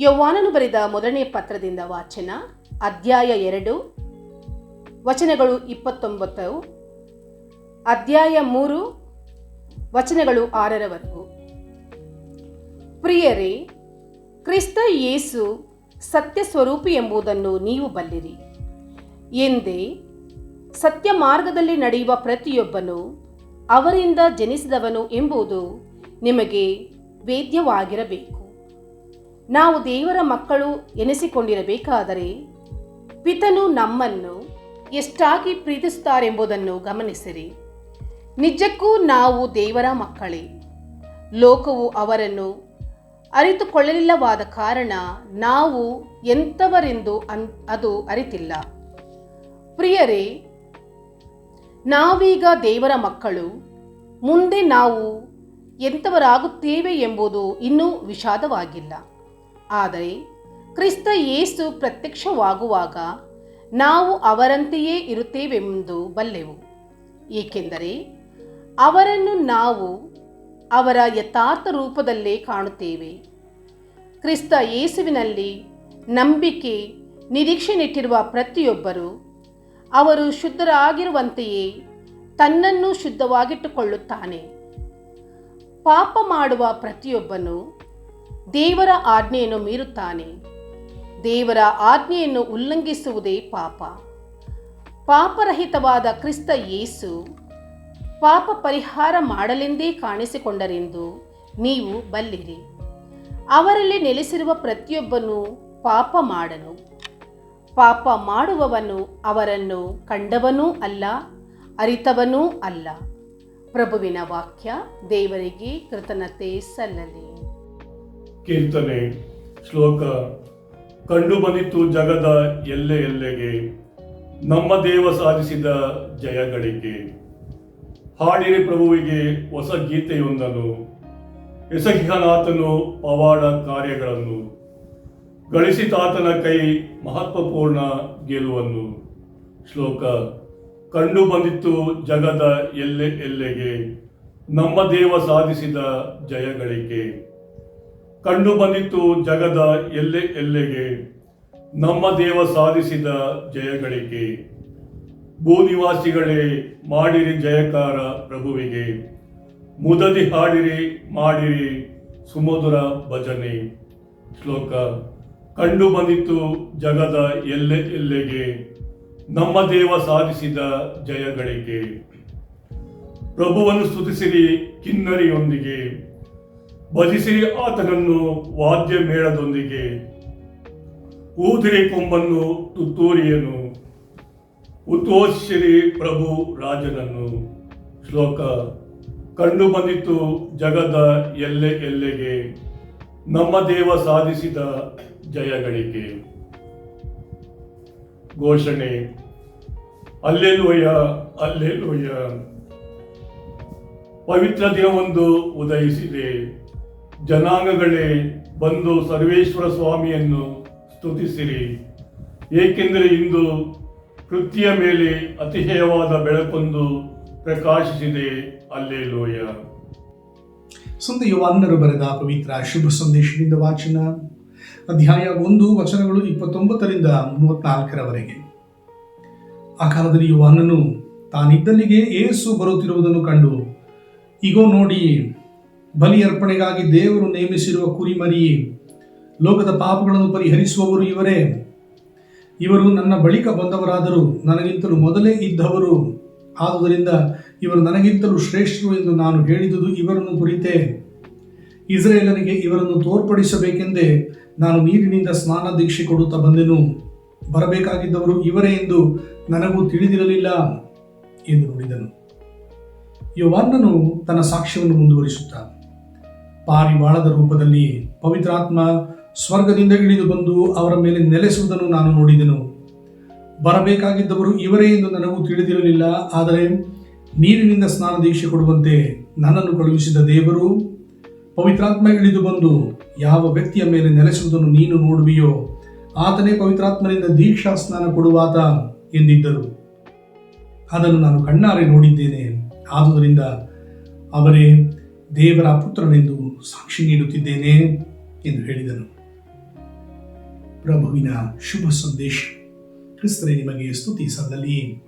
ಯೌವಾನನು ಬರೆದ ಮೊದಲನೇ ಪತ್ರದಿಂದ ವಾಚನ, ಅಧ್ಯಾಯ ಎರಡು, ವಚನಗಳು ಇಪ್ಪತ್ತೊಂಬತ್ತು, ಅಧ್ಯಾಯ ಮೂರು, ವಚನಗಳು ಆರರವರೆಗೂ. ಪ್ರಿಯರೇ, ಕ್ರಿಸ್ತ ಯೇಸು ಸತ್ಯ ಸ್ವರೂಪಿ ಎಂಬುದನ್ನು ನೀವು ಬಲ್ಲಿರಿ. ಎಂದೇ ಸತ್ಯ ಮಾರ್ಗದಲ್ಲಿ ನಡೆಯುವ ಪ್ರತಿಯೊಬ್ಬನು ಅವರಿಂದ ಜನಿಸಿದವನು ಎಂಬುದು ನಿಮಗೆ ವೇದ್ಯವಾಗಿರಬೇಕು. ನಾವು ದೇವರ ಮಕ್ಕಳು ಎನಿಸಿಕೊಂಡಿರಬೇಕಾದರೆ ಪಿತನು ನಮ್ಮನ್ನು ಎಷ್ಟಾಗಿ ಪ್ರೀತಿಸುತ್ತಾರೆಂಬುದನ್ನು ಗಮನಿಸಿರಿ. ನಿಜಕ್ಕೂ ನಾವು ದೇವರ ಮಕ್ಕಳೇ. ಲೋಕವು ಅವರನ್ನು ಅರಿತುಕೊಳ್ಳಲಿಲ್ಲವಾದ ಕಾರಣ ನಾವು ಎಂಥವರೆಂದು ಅನ್, ಅದು ಅರಿತಿಲ್ಲ. ಪ್ರಿಯರೇ, ನಾವೀಗ ದೇವರ ಮಕ್ಕಳು. ಮುಂದೆ ನಾವು ಎಂಥವರಾಗುತ್ತೇವೆ ಎಂಬುದು ಇನ್ನೂ ವಿಷಾದವಾಗಿಲ್ಲ. ಆದರೆ ಕ್ರಿಸ್ತ ಯೇಸು ಪ್ರತ್ಯಕ್ಷವಾಗುವಾಗ ನಾವು ಅವರಂತೆಯೇ ಇರುತ್ತೇವೆಂದು ಬಲ್ಲೆವು. ಏಕೆಂದರೆ ಅವರನ್ನು ನಾವು ಅವರ ಯಥಾರ್ಥ ರೂಪದಲ್ಲೇ ಕಾಣುತ್ತೇವೆ. ಕ್ರಿಸ್ತ ಯೇಸುವಿನಲ್ಲಿ ನಂಬಿಕೆ ನಿರೀಕ್ಷೆ ನೆಟ್ಟಿರುವ ಪ್ರತಿಯೊಬ್ಬರು ಅವರು ಶುದ್ಧರಾಗಿರುವಂತೆಯೇ ತನ್ನನ್ನು ಶುದ್ಧವಾಗಿಟ್ಟುಕೊಳ್ಳುತ್ತಾನೆ. ಪಾಪ ಮಾಡುವ ಪ್ರತಿಯೊಬ್ಬನು ದೇವರ ಆಜ್ಞೆಯನ್ನು ಮೀರುತ್ತಾನೆ. ದೇವರ ಆಜ್ಞೆಯನ್ನು ಉಲ್ಲಂಘಿಸುವುದೇ ಪಾಪ. ಪಾಪರಹಿತವಾದ ಕ್ರಿಸ್ತ ಯೇಸು ಪಾಪ ಪರಿಹಾರ ಮಾಡಲೆಂದೇ ಕಾಣಿಸಿಕೊಂಡರೆಂದು ನೀವು ಬಲ್ಲಿರಿ. ಅವರಲ್ಲಿ ನೆಲೆಸಿರುವ ಪ್ರತಿಯೊಬ್ಬನು ಪಾಪ ಮಾಡನು. ಪಾಪ ಮಾಡುವವನು ಅವರನ್ನು ಕಂಡವನೂ ಅಲ್ಲ, ಅರಿತವನೂ ಅಲ್ಲ. ಪ್ರಭುವಿನ ವಾಕ್ಯ ದೇವರಿಗೆ ಕೃತಜ್ಞತೆ ಸಲ್ಲಲಿ. ಕೀರ್ತನೆ, ಶ್ಲೋಕ. ಕಂಡು ಬಂದಿತ್ತು ಜಗದ ಎಲ್ಲೆ ಎಲ್ಲೆಗೆ. ನಮ್ಮ ದೇವ ಸಾಧಿಸಿದ ಜಯಗಳಿಗೆ. ಹಾಡಿರಿ ಪ್ರಭುವಿಗೆ ಹೊಸ ಗೀತೆಯೊಂದನು. ಎಸಗಿಹನಾಥನು ಪವಾಡ ಕಾರ್ಯಗಳನ್ನು. ಗಳಿಸಿತಾತನ ಕೈ ಮಹತ್ವಪೂರ್ಣ ಗೆಲುವನ್ನು. ಶ್ಲೋಕ. ಕಂಡು ಬಂದಿತ್ತು ಜಗದ ಎಲ್ಲೆ ಎಲ್ಲೆಗೆ. ನಮ್ಮ ದೇವ ಸಾಧಿಸಿದ ಜಯಗಳಿಗೆ. ಕಂಡು ಬಂದಿತ್ತು ಜಗದ ಎಲ್ಲೆ ಎಲ್ಲೆಗೆ. ನಮ್ಮ ದೇವ ಸಾಧಿಸಿದ ಜಯಗಳಿಗೆ. ಭೂನಿವಾಸಿಗಳೇ ಮಾಡಿರಿ ಜಯಕಾರ ಪ್ರಭುವಿಗೆ. ಮುದದಿ ಹಾಡಿರಿ, ಮಾಡಿರಿ ಸುಮಧುರ ಭಜನೆ. ಶ್ಲೋಕ. ಕಂಡು ಬಂದಿತ್ತು ಜಗದ ಎಲ್ಲೆ ಎಲ್ಲೆಗೆ. ನಮ್ಮ ದೇವ ಸಾಧಿಸಿದ ಜಯಗಳಿಗೆ. ಪ್ರಭುವನ್ನು ಸ್ತುತಿಸಿರಿ ಕಿನ್ನರಿಯೊಂದಿಗೆ. ಭಜಿಸಿರಿ ಆತನನ್ನು ವಾದ್ಯ ಮೇಳದೊಂದಿಗೆ ಊದಿರಿ ಕೊಂಬನ್ನು ತುತ್ತೂರಿಯನು. ಉತ್ತೋಶ್ರೀ ಪ್ರಭು ರಾಜನನ್ನು. ಶ್ಲೋಕ. ಕಂಡು ಬಂದಿತ್ತು ಜಗದ ಎಲ್ಲೆ ಎಲ್ಲೆಗೆ. ನಮ್ಮ ದೇವ ಸಾಧಿಸಿದ ಜಯಗಳಿಗೆ. ಘೋಷಣೆ. Alleluia alleluia. ಪವಿತ್ರ ದಿನವೊಂದು ಉದಯಿಸಿದೆ. ಜನಾಂಗಗಳೇ ಬಂದು ಸರ್ವೇಶ್ವರ ಸ್ವಾಮಿಯನ್ನು ಸ್ತುತಿಸಿರಿ. ಏಕೆಂದರೆ ಇಂದು ಕೃತಿಯ ಮೇಲೆ ಅತಿಶಯವಾದ ಬೆಳಕೊಂದು ಪ್ರಕಾಶಿಸಿದೆ. ಅಲ್ಲೇಲೋಯ. ಸಂತ ಯುವಾನರು ಬರೆದ ಪವಿತ್ರ ಶುಭ ಸಂದೇಶದಿಂದ ವಾಚನ. ಅಧ್ಯಾಯ ಒಂದು, ವಚನಗಳು ಇಪ್ಪತ್ತೊಂಬತ್ತರಿಂದ ಮೂವತ್ನಾಲ್ಕರವರೆಗೆ. ಆ ಕಾಲದಲ್ಲಿ ಯುವಾನನು ತಾನಿದ್ದಲ್ಲಿಗೆ ಏಸು ಬರುತ್ತಿರುವುದನ್ನು ಕಂಡು ಈಗೋ ನೋಡಿ ಬಲಿ ಅರ್ಪಣೆಗಾಗಿ ದೇವರು ನೇಮಿಸಿರುವ ಕುರಿಮರಿಯೇ ಲೋಕದ ಪಾಪಗಳನ್ನು ಪರಿಹರಿಸುವವರು ಇವರೇ. ಇವರು ನನ್ನ ಬಳಿಕ ಬಂದವರಾದರೂ, ನನಗಿಂತಲೂ ಮೊದಲೇ ಇದ್ದವರು. ಆದುದರಿಂದ ಇವರು ನನಗಿಂತಲೂ ಶ್ರೇಷ್ಠರು ಎಂದು ನಾನು ಹೇಳಿದುದು ಇವರನ್ನು ಕುರಿತೇ. ಇಸ್ರೇಲನಿಗೆ ಇವರನ್ನು ತೋರ್ಪಡಿಸಬೇಕೆಂದೇ ನಾನು ನೀರಿನಿಂದ ಸ್ನಾನ ದೀಕ್ಷೆ ಕೊಡುತ್ತಾ ಬಂದೆನು. ಬರಬೇಕಾಗಿದ್ದವರು ಇವರೇ ಎಂದು ನನಗೂ ತಿಳಿದಿರಲಿಲ್ಲ ಎಂದು ನುಡಿದನು. ಯೋವಾನ್ನನು ತನ್ನ ಸಾಕ್ಷ್ಯವನ್ನು ಮುಂದುವರಿಸುತ್ತಾ ಪಾರಿವಾಳದ ರೂಪದಲ್ಲಿ ಪವಿತ್ರಾತ್ಮ ಸ್ವರ್ಗದಿಂದ ಇಳಿದು ಬಂದು ಅವರ ಮೇಲೆ ನೆಲೆಸುವುದನ್ನು ನಾನು ನೋಡಿದೆನು. ಬರಬೇಕಾಗಿದ್ದವರು ಇವರೇ ಎಂದು ನನಗೂ ತಿಳಿದಿರಲಿಲ್ಲ, ಆದರೆ ನೀರಿನಿಂದ ಸ್ನಾನ ದೀಕ್ಷೆ ಕೊಡುವಂತೆ ನನ್ನನ್ನು ಕಳುಹಿಸಿದ ದೇವರು, ಪವಿತ್ರಾತ್ಮ ಇಳಿದು ಬಂದು ಯಾವ ವ್ಯಕ್ತಿಯ ಮೇಲೆ ನೆಲೆಸುವುದನ್ನು ನೀನು ನೋಡುವಿಯೋ, ಆತನೇ ಪವಿತ್ರಾತ್ಮನಿಂದ ದೀಕ್ಷಾ ಸ್ನಾನ ಕೊಡುವಾತ ಎಂದಿದ್ದರು. ಅದನ್ನು ನಾನು ಕಣ್ಣಾರೆ ನೋಡಿದ್ದೇನೆ. ಆದುದರಿಂದ ಅವರೇ ದೇವರ ಪುತ್ರನೆಂದು ಸಾಕ್ಷಿ ನೀಡುತ್ತಿದ್ದೇನೆ ಎಂದು ಹೇಳಿದನು. ಪ್ರಭುವಿನ ಶುಭ ಸಂದೇಶ. ಕ್ರಿಸ್ತನೇ ನಿಮಗೆ ಸ್ತುತಿ ಸಲ್ಲಲಿ.